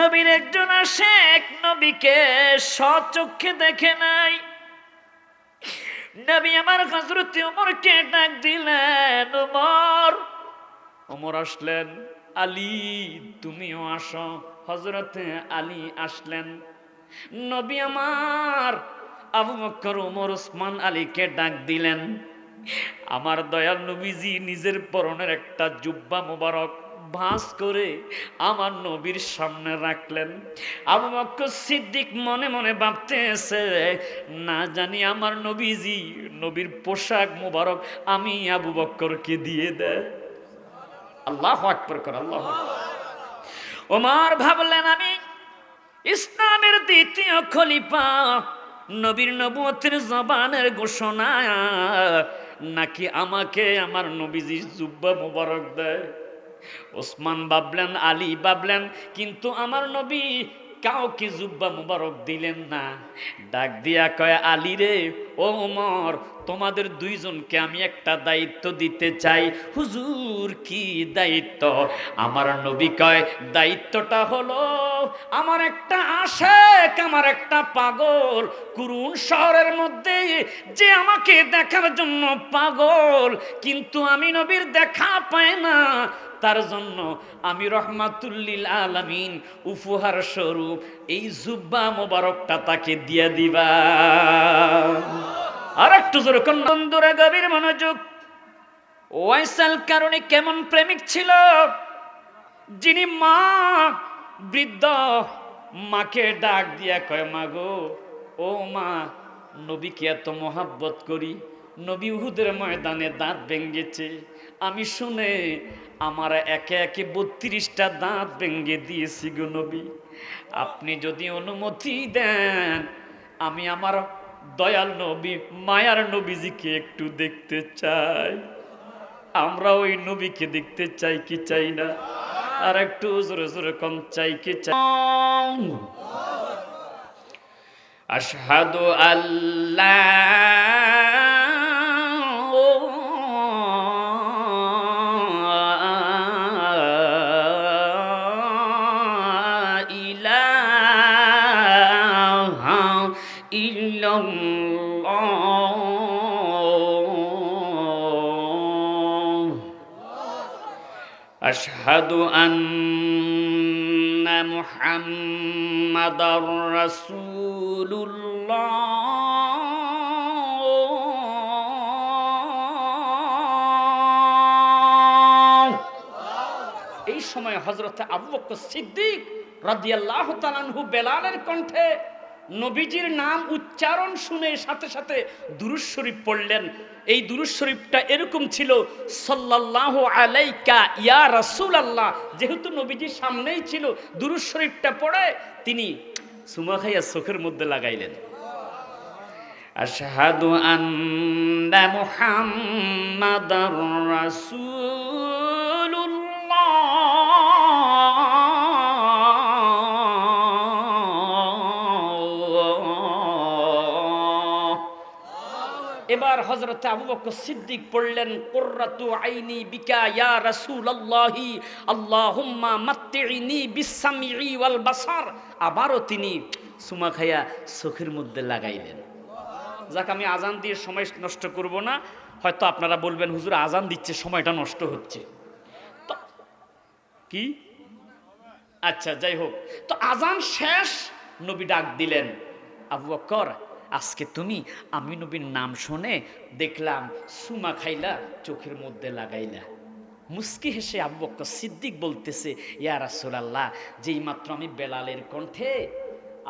নবীর একজন আসে, এক নবীকে সচক্ষে দেখে নাই। নবী আমার হজরত উমরকে ডাক দিলেন, উমর। উমর আসলেন, আলী, তুমিও আসো। হজরতে আলী আসলেন। নবী আমার, আবু বক্কর উমর ওসমান আলীকে ডাক দিলেন, আমার দয়াল নবীজি, নিজের পরনের একটা জুব্বা মোবারক ভাঁজ করে আমার নবীর সামনে রাখলেন। আবু বক্কর সিদ্দিক মনে মনে ভাবতেছে, না জানি আমার নবীজি, নবীর পোশাক মোবারক আমি আবু বক্করকে দিয়ে দেয়। আল্লাহ আকবর কর, আল্লাহ ওমার ভাবলেন, আমি ইসলামের দ্বিতীয় খলিফা, নবীর নবুয়তের জবানের ঘোষণা, নাকি আমাকে আমার নবীজি জুব্বা মোবারক দেয়? ওসমান বাবলেন, আলী বাবলেন, কিন্তু আমার নবী কাউকে জুব্বা মুবারক দিলেন না। ডাক দিয়া কয়, আলী রে, ও ওমর, তোমাদের দুইজনকে আমি একটা দায়িত্ব দিতে চাই। হুজুর, কি দায়িত্ব? আমার নবী কয়, দায়িত্বটা হলো আমার একটা আশেক, আমার একটা পাগল। কুরুন শহরের মধ্যে যে আমাকে দেখার জন্য পাগল, কিন্তু আমি নবীর দেখা পায় না। তার জন্য আমি রহমাতুল্লিল আলামিন উপহার স্বরূপ এই জুব্বা মোবারকটা তাকে দিয়া দিবা। আর একটু জোরে বন্ধুরা, গভীর মনোযোগ। ওয়াইসাল কারণে কেমন প্রেমিক ছিল? যিনি মা, বৃদ্ধ, মাকে ডাক দিয়া কয়, মা গো, ও মা, নবীকে এত মহাব্বত করি। নবী উহুদের ময়দানে দাঁত ভেঙ্গেছে আমি শুনে আমার একে একে বত্রিশটা দাঁত ভেঙ্গে দিয়েছি গো নবী। আপনি যদি অনুমতি দেন, আমি আমার দয়াল নবী, মায়ার নবীজিকে একটু দেখতে চাই। আমরা ওই নবীকে দেখতে চাই কি চাই না? আর একটু জোরে জোরে কম চাই কি চাই? আশহাদু আল্লাহ أشهد أن محمد رسول الله এই সময় হজরতে আবু বকর সিদ্দিক রাদিয়াল্লাহু তাআলাহু বেলালের কণ্ঠে নবীজির নাম উচ্চারণ শুনে সাথে সাথে দুরুজ শরীফ পড়লেন। এই দুরুজ শরীফটা এরকম ছিল, সাল্লাল্লাহু আলাইকা ইয়া রাসুল আল্লাহ যেহেতু নবীজির সামনেই ছিল দুরুজ শরীফটা পড়ে, তিনি সুমা খাইয়া চোখের মধ্যে লাগাইলেন। আশহাদু আন্না মুহাম্মাদার রাসূলুল্লাহ হজরত আবু বকর সিদ্দিক পড়লেন কুররাতু আইনি বিকা ইয়া রাসূলুল্লাহি, আল্লাহুম্মা মাত্তিনি বিসামিই ওয়াল বাসার। আবারও তিনি সুমা খাইয়া চোখের মধ্যে লাগাইলেন। যাক, আমি আজান দিয়ে সময় নষ্ট করব না। হয়তো আপনারা বলবেন, হুজুর, আজান দিচ্ছে, সময়টা নষ্ট হচ্ছে। তো কি? আচ্ছা যাই হোক। তো আজান শেষ, নবী ডাক দিলেন, আবু বকর আজকে তুমি আমি নবীর নাম শুনে দেখলাম, সুমা খাইলা, চোখের মধ্যে লাগাইলা। মুস্কি হেসে আবু সিদ্দিক বলতেছে, ইয়া রাসূলুল্লাহ, যেই মাত্র আমি বেলালের কণ্ঠে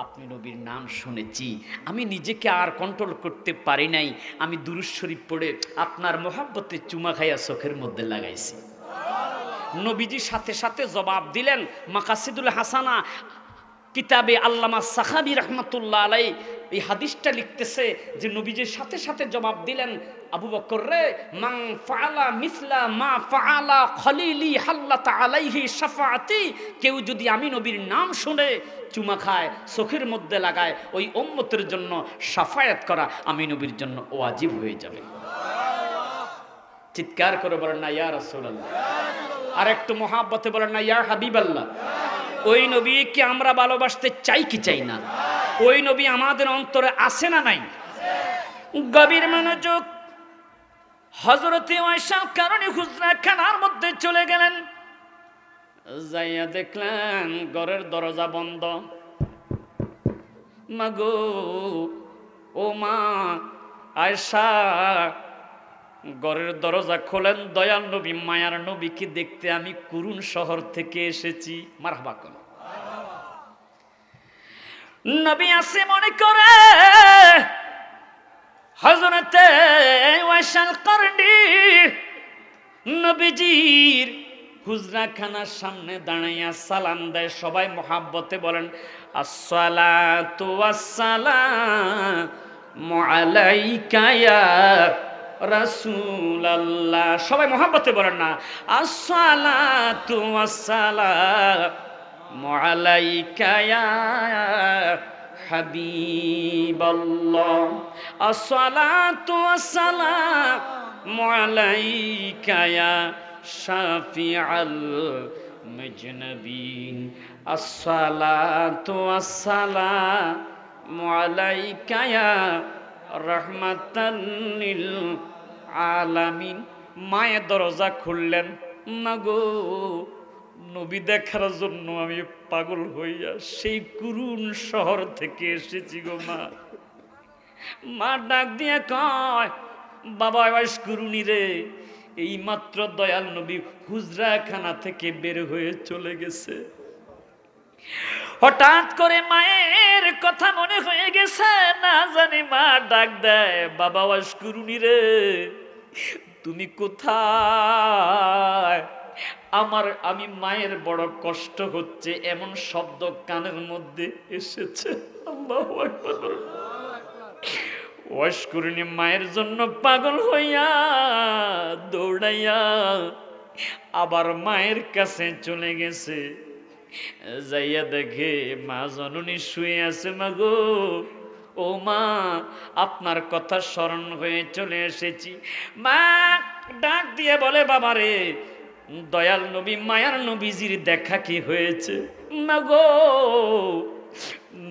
আপনি নবীর নাম শুনেছি, আমি নিজেকে আর কন্ট্রোল করতে পারি নাই, আমি শরীফ পড়ে আপনার মোহাব্বতে চুমা খাইয়া চোখের মধ্যে লাগাইছি। নবীজি সাথে সাথে জবাব দিলেন, মাকাসিদুল হাসানা কিতাবে আল্লামা সাহাবি রহমতুল্লাহ আলাই এই হাদিসটা লিখতেছে যে নবীজির সাথে সাথে জবাব দিলেন, আবু বকর রে মাং ফাআলা মিসলা মা ফাআলা খলিলি হাল্লাত আলাইহি শাফাআতি কেউ যদি আমি নবীর নাম শুনে চুমা খায়, চোখের মধ্যে লাগায়, ওই উম্মতের জন্য সাফায়াত করা আমি নবীর জন্য ওয়াজিব হয়ে যাবে। চিৎকার করে বলেন না, ইয়া রাসূলুল্লাহ আর একটু মহাব্বতে বলেন না, ইয়া হাবিবাল্লাহ ওই নবীকে আমরা ভালোবাসতে চাই কি চাই না? ওই নবী আমাদের অন্তরে আসে না নাই? গভীর মনোযোগ হজরতে ওয়াইশাল কারণে হুজরা খানার মধ্যে চলে গেলেন। যাইয়া দেখলেন ঘরের দরজা বন্ধ। মাগো, ও মা আয়সা ঘরের দরজা খোলেন, দয়াল নবী, মায়ার নবীকে দেখতে আমি কুরুন শহর থেকে এসেছি। মারহাবা কোন নবী আসে মনে করে হজরতে ওয়াইশাল করনি নবীজির হুজরাখানার সামনে দাঁড়াইয়া সালাম দেয়। সবাই মহাব্বতে বলেন, আসসালাতু ওয়াসসালামু আলাইকা ইয়া রাসূলুল্লাহ। সবাই মহাব্বতে বলেন না, আসসালাতু ওয়াসসালামু আলাইকা ইয়া হাবিবাল্লাহ। আসসালাতু ওয়াসসালামু আলাইকা ইয়া শাফিআল মুজনবিন। আসসালাতু ওয়াসসালামু আলাইকা ইয়া রাহমাতাল লিল আলামিন মায়ের দরজা খুললেন। না গো, নবী দেখার জন্য আমি পাগল হইয়া সেই কুরুন শহর থেকে এসেছি গো মা। মা ডাক দিয়ে কয়, বাবা বয়স কুরুনি রে। এই মাত্র দয়াল নবী হুজরাখানা থেকে বের হয়ে চলে গেছে। হঠাৎ করে মায়ের কথা মনে হয়ে গেছে। না জানি মা ডাক দেয়, বাবা ওয়াসকুরুনি রে। তুমি কোথায়? আমার, আমি মায়ের বড় কষ্ট হচ্ছে, এমন শব্দ কানের মধ্যে এসেছে। আল্লাহু মায়ের জন্য পাগল হইয়া দৌড়াইয়া আবার মায়ের কাছে চলে গেছে। যাইয়া দেখে মা জননী শুয়ে আছে, মা গো। ও মা, আপনার কথা স্মরণ হয়ে চলে এসেছি। মা, ডাক দিয়ে বলে, বাবা রে, দয়াল নবী, মায়ার নবীজির দেখা কি হয়েছে? মা গো,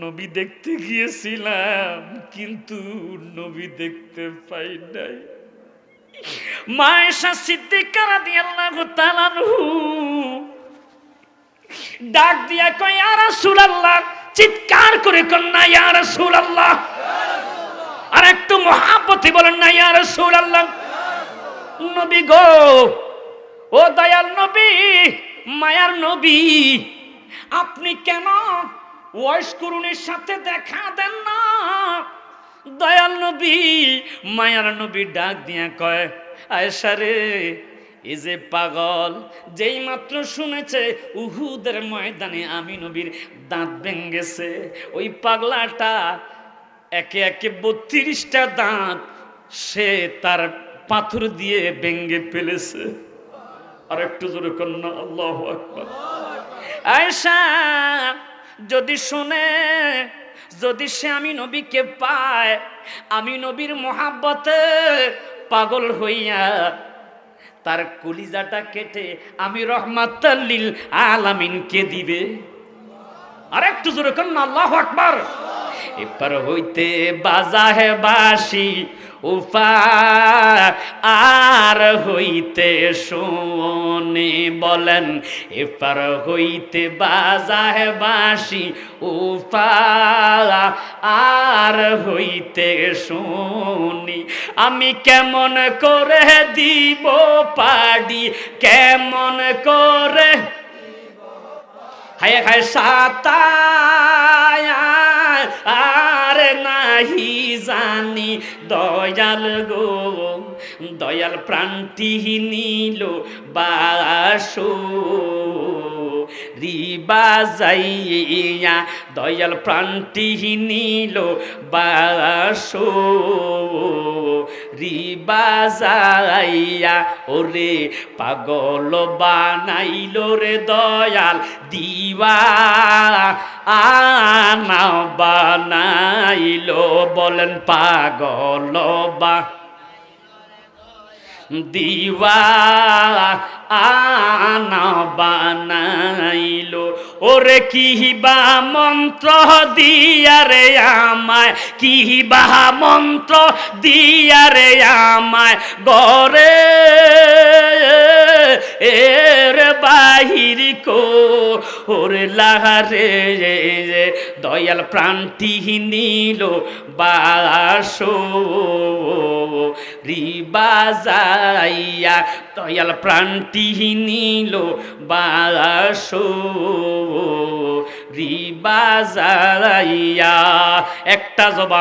নবী দেখতে গিয়েছিলাম, কিন্তু নবী দেখতে পাই নাই। মায়েশা সিদ্দিকারা দিয়ে আল্লাহ তালানহু ডাক দিয়া কয়, ইয়া রাসূলুল্লাহ চিৎকার করে কন্যা, ইয়া রাসূলুল্লাহ। আর একটু মহাপতি বলেন না, ইয়া রাসূলুল্লাহ। নবী গো, ও দয়াল নবী, মায়ার নবী, আপনি কেন ওয়াইস সাথে দেখা দেন না? দয়াল নবী, মায়ার নবী ডাক দিয়া কয় আয়সা এই যে পাগল, যেই মাত্র শুনেছে উহুদের ময়দানে আমি নবীর দাঁত ভেঙ্গেছে ওই পাগলাটা একে একে বত্রিশটা দাঁত সে তার পাথর দিয়ে ভেঙ্গে ফেলেছে। আর একটু জোরে কন্যা আল্লাহ আয়সা যদি শুনে, যদি সে আমি নবীকে পায়, আমি নবীর মহাব্বতে পাগল হইয়া তার কলিজাটা কেটে আমি রহমাতাল্লিল আলামিনকে দিবে। আর একটু জোরে কন্যা আল্লাহ আকবার। এপার হইতে বাজা হে বাসি, উফা, আর হইতে শোনে বলেন, এপার হইতে বাজা হে বাসি, উফা, আর হইতে শুনি। আমি কেমন করে দিব পাডি, কেমন করে? হায় হায় সাতায় নাহি জানি দয়াল গো দয়াল প্রাণটি নিল বাসো। রিবা যাইয়া দয়াল প্রাণটি নিল বাসো। রিবা যাইয়া, ওরে পাগল বানাইল রে দয়াল দিবা আনা বানাইল বলেন পাগল বা দিবা আনা বানাইলো ওরে কি বা মন্ত্র দিয়া রে আমায় কি বা মন্ত্র দিয়া রে আমায় গরে এর বাহির কো ওরে লাহারে দয়াল প্রাণটি নিল বাসো। রিবাজাইয়া দয়াল প্রাণটি নিল বাসো। রিবাজাইয়া একটা জবাব